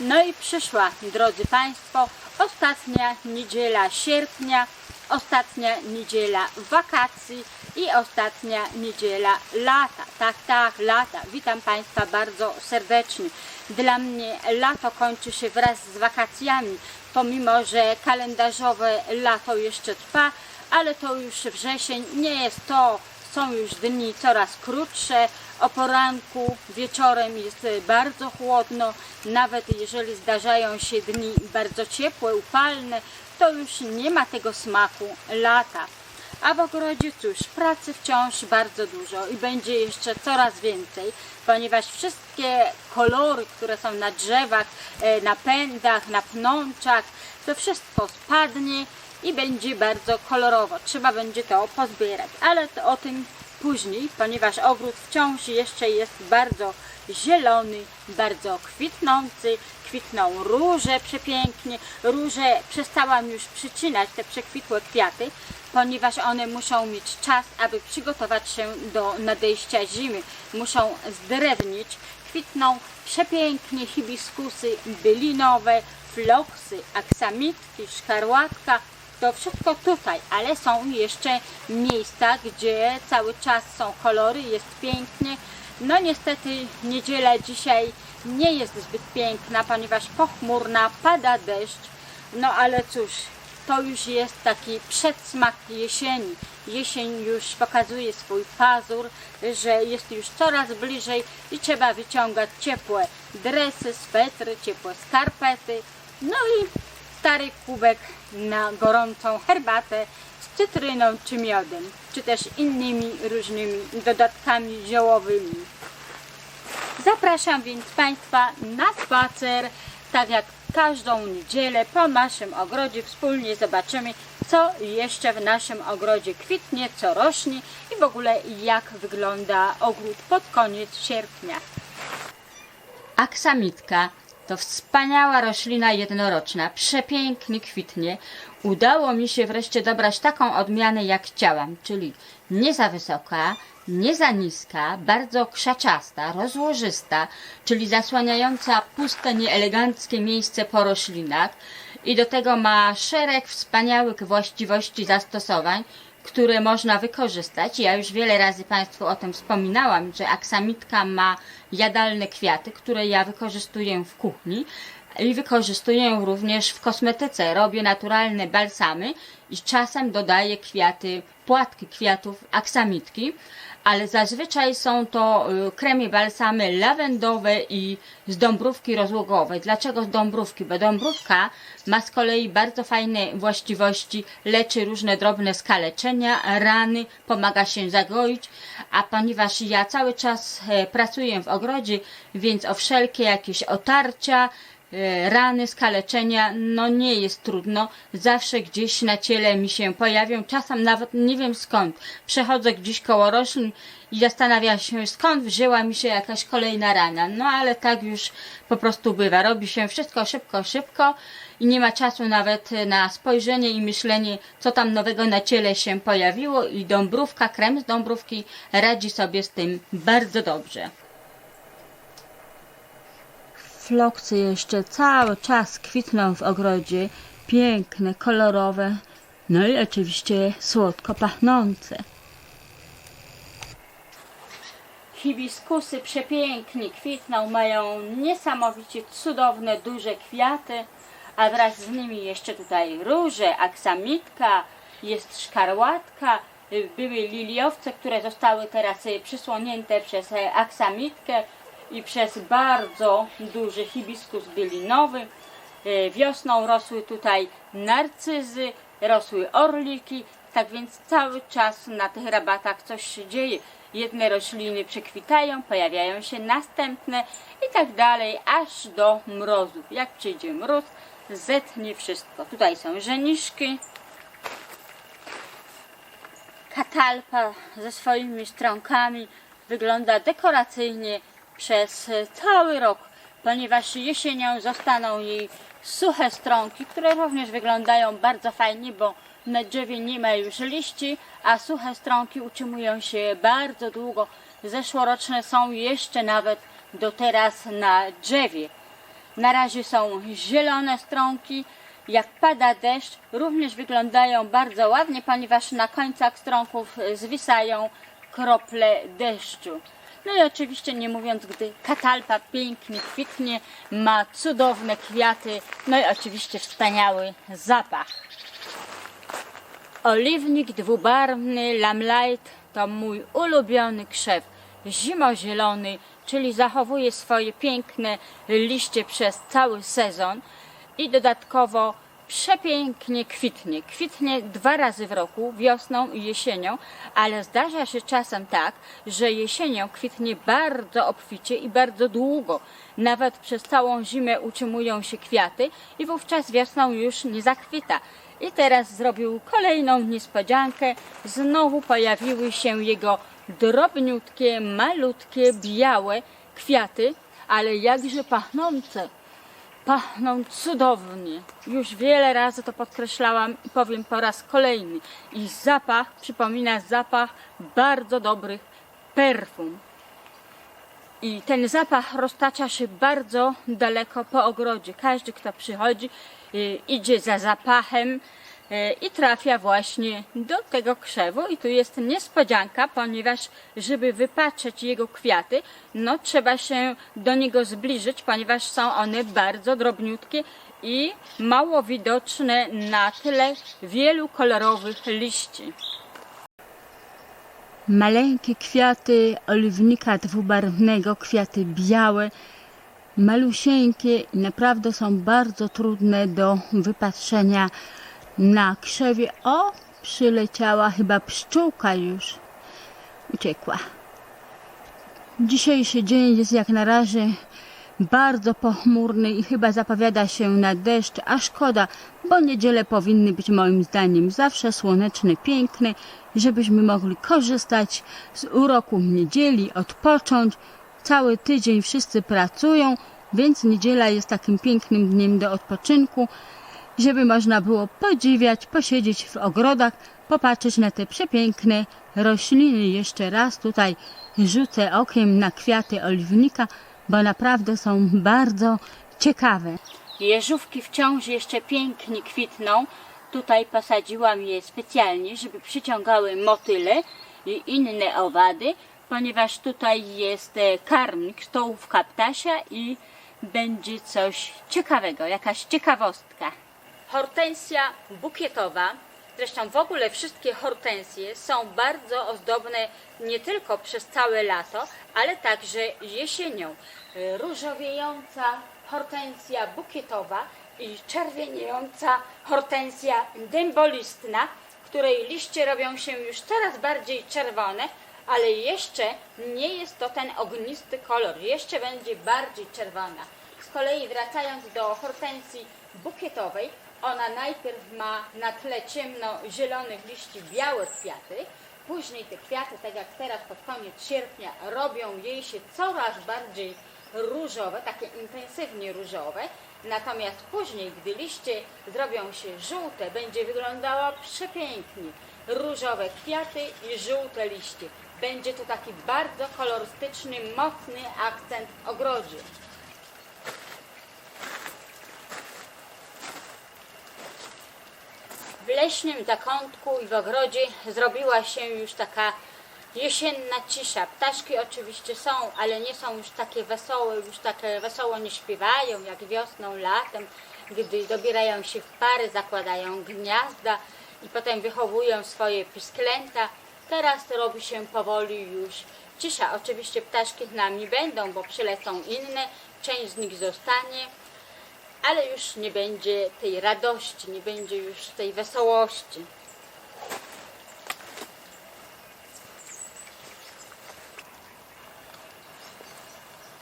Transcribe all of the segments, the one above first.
No i przyszła, drodzy Państwo, ostatnia niedziela sierpnia, ostatnia niedziela wakacji i ostatnia niedziela lata. Tak, tak, lata. Witam Państwa bardzo serdecznie. Dla mnie lato kończy się wraz z wakacjami, pomimo że kalendarzowe lato jeszcze trwa, ale to już wrzesień nie jest to, są już dni coraz krótsze, o poranku, wieczorem jest bardzo chłodno, nawet jeżeli zdarzają się dni bardzo ciepłe, upalne, to już nie ma tego smaku lata. A w ogrodzie cóż, pracy wciąż bardzo dużo i będzie jeszcze coraz więcej, ponieważ wszystkie kolory, które są na drzewach, e, na pędach, na pnączach, to wszystko spadnie i będzie bardzo kolorowo. Trzeba będzie to pozbierać, ale to o tym później, ponieważ ogród wciąż jeszcze jest bardzo zielony, bardzo kwitnący. Kwitną róże przepięknie. Róże przestałam już przycinać te przekwitłe kwiaty, ponieważ one muszą mieć czas, aby przygotować się do nadejścia zimy. Muszą zdrewnieć. Kwitną przepięknie hibiskusy bylinowe, floksy, aksamitki, szkarłatka, to wszystko tutaj, ale są jeszcze miejsca, gdzie cały czas są kolory, jest pięknie. No niestety niedziela dzisiaj nie jest zbyt piękna, ponieważ pochmurna, pada deszcz. No ale cóż, to już jest taki przedsmak jesieni. Jesień już pokazuje swój pazur, że jest już coraz bliżej i trzeba wyciągać ciepłe dresy, swetry, ciepłe skarpety. No i stary kubek na gorącą herbatę z cytryną czy miodem, czy też innymi różnymi dodatkami ziołowymi. Zapraszam więc Państwa na spacer, tak jak każdą niedzielę po naszym ogrodzie. Wspólnie zobaczymy, co jeszcze w naszym ogrodzie kwitnie, co rośnie i w ogóle jak wygląda ogród pod koniec sierpnia. Aksamitka to wspaniała roślina jednoroczna, przepięknie kwitnie. Udało mi się wreszcie dobrać taką odmianę jak chciałam, czyli nie za wysoka, nie za niska, bardzo krzaczasta, rozłożysta, czyli zasłaniająca puste, nieeleganckie miejsce po roślinach i do tego ma szereg wspaniałych właściwości zastosowań, które można wykorzystać. Ja już wiele razy Państwu o tym wspominałam, że aksamitka ma jadalne kwiaty, które ja wykorzystuję w kuchni i wykorzystuję również w kosmetyce. Robię naturalne balsamy i czasem dodaję kwiaty, płatki kwiatów aksamitki, ale zazwyczaj są to y, kremy balsamy lawendowe i z dąbrówki rozłogowej. Dlaczego z dąbrówki? Bo dąbrówka ma z kolei bardzo fajne właściwości, leczy różne drobne skaleczenia, rany, pomaga się zagoić, a ponieważ ja cały czas e, pracuję w ogrodzie, więc o wszelkie jakieś otarcia, rany, skaleczenia, no nie jest trudno. Zawsze gdzieś na ciele mi się pojawią, czasem nawet nie wiem skąd. Przechodzę gdzieś koło roślin i zastanawiam się skąd wzięła mi się jakaś kolejna rana. No ale tak już po prostu bywa. Robi się wszystko szybko, szybko i nie ma czasu nawet na spojrzenie i myślenie, co tam nowego na ciele się pojawiło i dąbrówka, krem z dąbrówki radzi sobie z tym bardzo dobrze. Floksy jeszcze cały czas kwitną w ogrodzie, piękne, kolorowe, no i oczywiście słodko pachnące. Hibiskusy przepięknie kwitną, mają niesamowicie cudowne, duże kwiaty, a wraz z nimi jeszcze tutaj róże, aksamitka, jest szkarłatka, były liliowce, które zostały teraz y, przysłonięte przez y, aksamitkę i przez bardzo duży hibiskus bylinowy. Y, Wiosną rosły tutaj narcyzy, rosły orliki, tak więc cały czas na tych rabatach coś się dzieje. Jedne rośliny przekwitają, pojawiają się następne i tak dalej, aż do mrozów. Jak przyjdzie mróz, zetnie wszystko. Tutaj są żeniszki, katalpa ze swoimi stronkami wygląda dekoracyjnie przez cały rok, ponieważ jesienią zostaną jej suche stronki, które również wyglądają bardzo fajnie, bo na drzewie nie ma już liści, a suche stronki utrzymują się bardzo długo. Zeszłoroczne są jeszcze nawet do teraz na drzewie. Na razie są zielone strąki. Jak pada deszcz, również wyglądają bardzo ładnie, ponieważ na końcach strąków e, zwisają krople deszczu. No i oczywiście nie mówiąc, gdy katalpa pięknie kwitnie, ma cudowne kwiaty, no i oczywiście wspaniały zapach. Oliwnik dwubarwny Lamlight to mój ulubiony krzew. Zimozielony, czyli zachowuje swoje piękne liście przez cały sezon i dodatkowo przepięknie kwitnie. Kwitnie dwa razy w roku, wiosną i jesienią, ale zdarza się czasem tak, że jesienią kwitnie bardzo obficie i bardzo długo. Nawet przez całą zimę utrzymują się kwiaty i wówczas wiosną już nie zakwita. I teraz zrobił kolejną niespodziankę. Znowu pojawiły się jego drobniutkie, malutkie, białe kwiaty, ale jakże pachnące. Pachną cudownie. Już wiele razy to podkreślałam i powiem po raz kolejny. Ich zapach przypomina zapach bardzo dobrych perfum. I ten zapach roztacza się bardzo daleko po ogrodzie. Każdy, kto przychodzi, y, idzie za zapachem i trafia właśnie do tego krzewu. I tu jest niespodzianka, ponieważ żeby wypatrzeć jego kwiaty, no trzeba się do niego zbliżyć, ponieważ są one bardzo drobniutkie i mało widoczne na tyle wielu kolorowych liści. Maleńkie kwiaty oliwnika dwubarwnego, kwiaty białe, malusieńkie i naprawdę są bardzo trudne do wypatrzenia na krzewie. O, przyleciała chyba pszczółka już. Uciekła. Dzisiejszy dzień jest jak na razie bardzo pochmurny i chyba zapowiada się na deszcz, a szkoda, bo niedziele powinny być moim zdaniem zawsze słoneczne, piękne, żebyśmy mogli korzystać z uroku niedzieli, odpocząć. Cały tydzień wszyscy pracują, więc niedziela jest takim pięknym dniem do odpoczynku, żeby można było podziwiać, posiedzieć w ogrodach, popatrzeć na te przepiękne rośliny. Jeszcze raz tutaj rzucę okiem na kwiaty oliwnika, bo naprawdę są bardzo ciekawe. Jeżówki wciąż jeszcze pięknie kwitną. Tutaj posadziłam je specjalnie, żeby przyciągały motyle i inne owady, ponieważ tutaj jest e, karmnik, stołówka ptasia i będzie coś ciekawego, jakaś ciekawostka. Hortensja bukietowa, zresztą w ogóle wszystkie hortensje są bardzo ozdobne nie tylko przez całe lato, ale także jesienią. Różowiejąca hortensja bukietowa i czerwieniejąca hortensja dębolistna, której liście robią się już coraz bardziej czerwone, ale jeszcze nie jest to ten ognisty kolor, jeszcze będzie bardziej czerwona. Z kolei wracając do hortensji bukietowej, ona najpierw ma na tle ciemno-zielonych liści białe kwiaty, później te kwiaty, tak jak teraz pod koniec sierpnia, robią jej się coraz bardziej różowe, takie intensywnie różowe, natomiast później, gdy liście zrobią się żółte, będzie wyglądała przepięknie. Różowe kwiaty i żółte liście. Będzie to taki bardzo kolorystyczny, mocny akcent w ogrodzie. Leśnym zakątku i w ogrodzie zrobiła się już taka jesienna cisza. Ptaszki oczywiście są, ale nie są już takie wesołe, już takie wesoło nie śpiewają jak wiosną, latem, gdy dobierają się w pary, zakładają gniazda i potem wychowują swoje pisklęta. Teraz robi się powoli już cisza. Oczywiście ptaszki z nami będą, bo przylecą inne, część z nich zostanie ale już nie będzie tej radości, nie będzie już tej wesołości.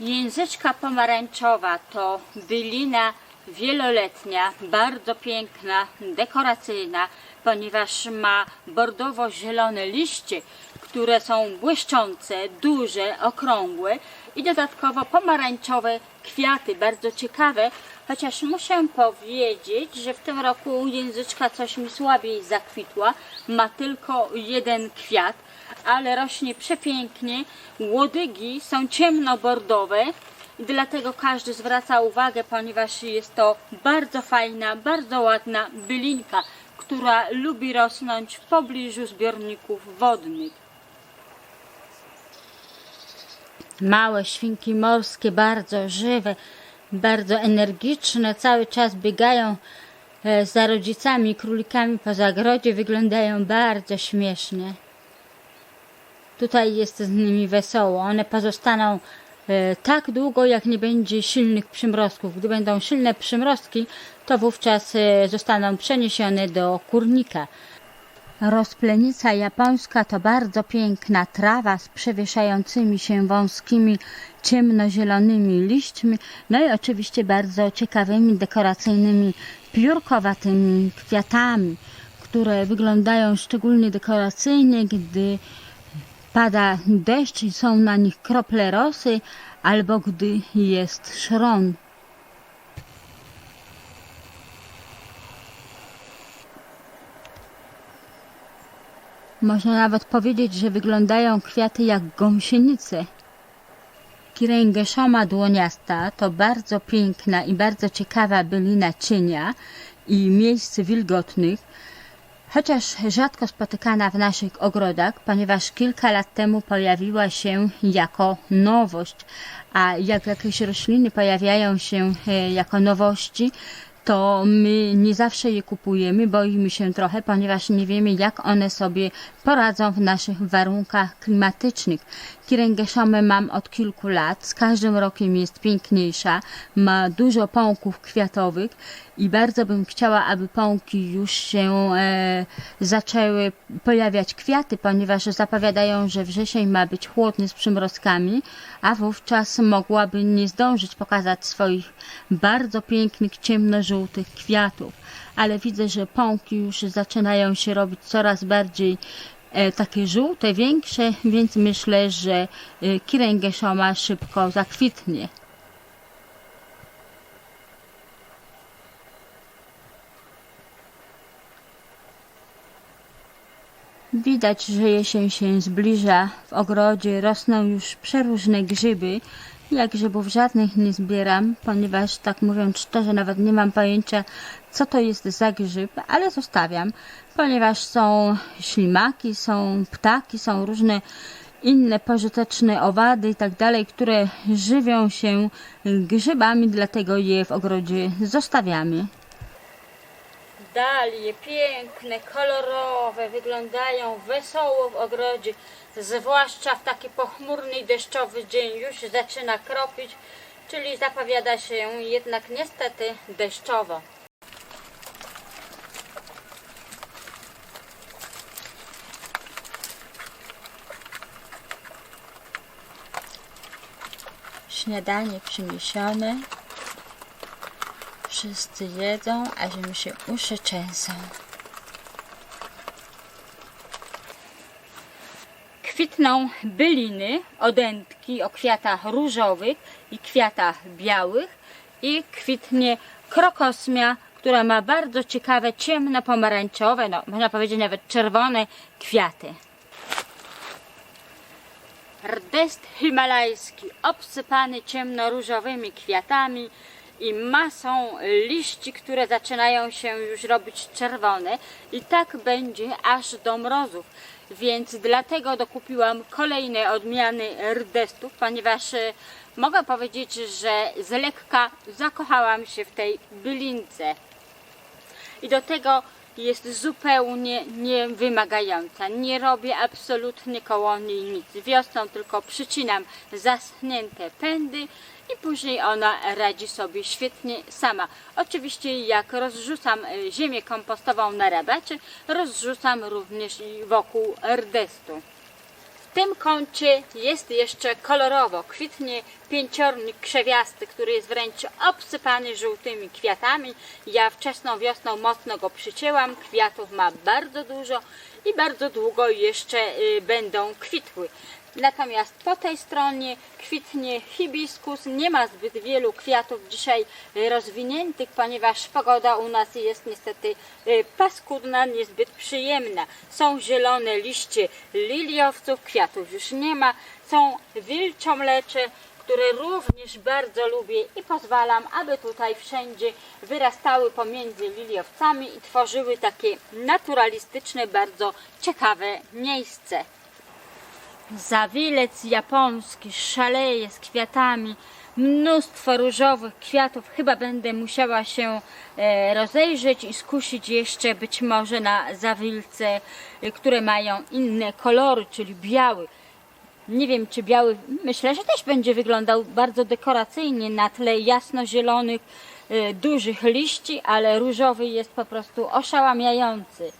Języczka pomarańczowa to bylina wieloletnia, bardzo piękna, dekoracyjna, ponieważ ma bordowo-zielone liście, które są błyszczące, duże, okrągłe i dodatkowo pomarańczowe kwiaty, bardzo ciekawe, chociaż muszę powiedzieć, że w tym roku języczka coś mi słabiej zakwitła, ma tylko jeden kwiat, ale rośnie przepięknie. Łodygi są ciemnobordowe, i dlatego każdy zwraca uwagę, ponieważ jest to bardzo fajna, bardzo ładna bylinka, która lubi rosnąć w pobliżu zbiorników wodnych. Małe świnki morskie, bardzo żywe, bardzo energiczne, cały czas biegają e, za rodzicami, królikami po zagrodzie, wyglądają bardzo śmiesznie. Tutaj jest z nimi wesoło. One pozostaną e, tak długo, jak nie będzie silnych przymrozków. Gdy będą silne przymrozki, to wówczas e, zostaną przeniesione do kurnika. Rozplenica japońska to bardzo piękna trawa z przewieszającymi się wąskimi, ciemnozielonymi liśćmi, no i oczywiście bardzo ciekawymi, dekoracyjnymi, piórkowatymi kwiatami, które wyglądają szczególnie dekoracyjnie, gdy pada deszcz i są na nich krople rosy, albo gdy jest szron. Można nawet powiedzieć, że wyglądają kwiaty jak gąsienice. Kiręgeszoma dłoniasta to bardzo piękna i bardzo ciekawa bylina cienia i miejsc wilgotnych, chociaż rzadko spotykana w naszych ogrodach, ponieważ kilka lat temu pojawiła się jako nowość, a jak jakieś rośliny pojawiają się e, jako nowości, to my nie zawsze je kupujemy, boimy się trochę, ponieważ nie wiemy, jak one sobie poradzą w naszych warunkach klimatycznych. Kiręgeszomę mam od kilku lat, z każdym rokiem jest piękniejsza, ma dużo pąków kwiatowych i bardzo bym chciała, aby pąki już się e, zaczęły pojawiać kwiaty, ponieważ zapowiadają, że wrzesień ma być chłodny z przymrozkami, a wówczas mogłaby nie zdążyć pokazać swoich bardzo pięknych, ciemnożółtych kwiatów. Ale widzę, że pąki już zaczynają się robić coraz bardziej takie żółte, większe, więc myślę, że e, kiręgeszoma szybko zakwitnie. Widać, że jesień się zbliża. W ogrodzie rosną już przeróżne grzyby. Ja grzybów żadnych nie zbieram, ponieważ tak mówiąc szczerze, nawet nie mam pojęcia, co to jest za grzyb, ale zostawiam, ponieważ są ślimaki, są ptaki, są różne inne pożyteczne owady i tak dalej, które żywią się grzybami, dlatego je w ogrodzie zostawiamy. Dalie piękne, kolorowe, wyglądają wesoło w ogrodzie, zwłaszcza w taki pochmurny deszczowy dzień już zaczyna kropić, czyli zapowiada się jednak niestety deszczowo. Śniadanie przyniesione. Wszyscy jedzą, aż mi się uszy trzęsą. Kwitną byliny, odętki o kwiatach różowych i kwiatach białych i kwitnie krokosmia, która ma bardzo ciekawe ciemno-pomarańczowe, no można powiedzieć nawet czerwone kwiaty. Rdest himalajski obsypany ciemnoróżowymi kwiatami i masą liści, które zaczynają się już robić czerwone i tak będzie aż do mrozów. Więc dlatego dokupiłam kolejne odmiany rdestów, ponieważ e, mogę powiedzieć, że z lekka zakochałam się w tej bylince i do tego jest zupełnie niewymagająca. Nie robię absolutnie koło niej nic. Wiosną tylko przycinam zaschnięte pędy i później ona radzi sobie świetnie sama. Oczywiście jak rozrzucam e, ziemię kompostową na rabacie, rozrzucam również wokół rdestu. Tym kącie jest jeszcze kolorowo. Kwitnie pięciornik krzewiasty, który jest wręcz obsypany żółtymi kwiatami. Ja wczesną wiosną mocno go przycięłam. Kwiatów ma bardzo dużo i bardzo długo jeszcze y, będą kwitły. Natomiast po tej stronie kwitnie hibiskus. Nie ma zbyt wielu kwiatów dzisiaj rozwiniętych, ponieważ pogoda u nas jest niestety y, paskudna, niezbyt przyjemna. Są zielone liście liliowców, kwiatów już nie ma. Są wilczomlecze, które również bardzo lubię i pozwalam, aby tutaj wszędzie wyrastały pomiędzy liliowcami i tworzyły takie naturalistyczne, bardzo ciekawe miejsce. Zawilec japoński szaleje z kwiatami, mnóstwo różowych kwiatów. Chyba będę musiała się e, rozejrzeć i skusić jeszcze być może na zawilce, e, które mają inne kolory, czyli biały. Nie wiem, czy biały, myślę, że też będzie wyglądał bardzo dekoracyjnie na tle jasno-zielonych, e, dużych liści, ale różowy jest po prostu oszałamiający.